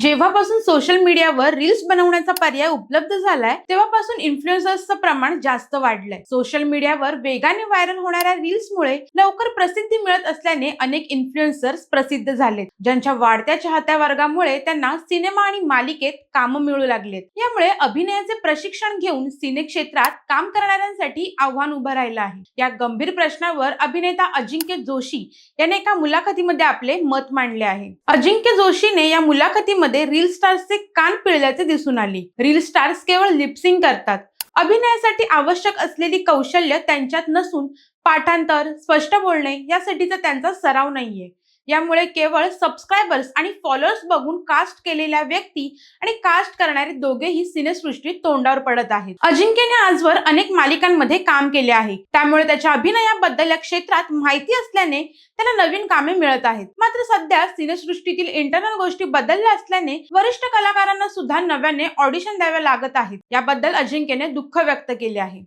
जेव्हापासून सोशल मीडियावर रील्स बनवण्याचा पर्याय उपलब्ध झालाय तेव्हापासून इन्फ्लुएन्सर्सचं प्रमाण जास्त वाढलंय. सोशल मीडियावर वेगाने व्हायरल होणाऱ्या रील्समुळे लवकर प्रसिद्धी मिळत असल्याने अनेक इन्फ्लुएन्सर्स प्रसिद्ध झालेत. ज्यांच्या वाढत्या चाहत्या वर्गामुळे त्यांना सिनेमा आणि मालिकेत कामं मिळू लागलेत. यामुळे अभिनयाचे प्रशिक्षण घेऊन सिने क्षेत्रात काम करणाऱ्यांसाठी आव्हान उभं राहिलं आहे. या गंभीर प्रश्नावर अभिनेता अजिंक्य जोशी याने एका मुलाखतीमध्ये आपले मत मांडले आहे. अजिंक्य जोशीने या मुलाखतीमध्ये मध्ये रील स्टार्सचे कान पिळल्याचे दिसून आली. रील स्टार्स केवळ लिप्सिंग करतात. अभिनयासाठी आवश्यक असलेली कौशल्य त्यांच्यात नसून पाठांतर स्पष्ट बोलणे यासाठीचा त्यांचा सराव नाहीये. यामुळे केवळ सबस्क्रायबर्स आणि फॉलोअर्स बघून कास्ट केलेल्या व्यक्ती आणि कास्ट करणारे दोघेही सिनेसृष्टीत तोंडावर पडत आहेत. अजिंक्यने आजवर अनेक मालिकांमध्ये काम केले आहे. त्यामुळे त्याच्या अभिनयाबद्दल या क्षेत्रात माहिती असल्याने त्याला नवीन कामे मिळत आहेत. मात्र सध्या सिनेसृष्टीतील इंटरनल गोष्टी बदलल्या असल्याने वरिष्ठ कलाकारांना सुद्धा नव्याने ऑडिशन द्यावे लागत आहेत. याबद्दल अजिंक्यने दुःख व्यक्त केले आहे.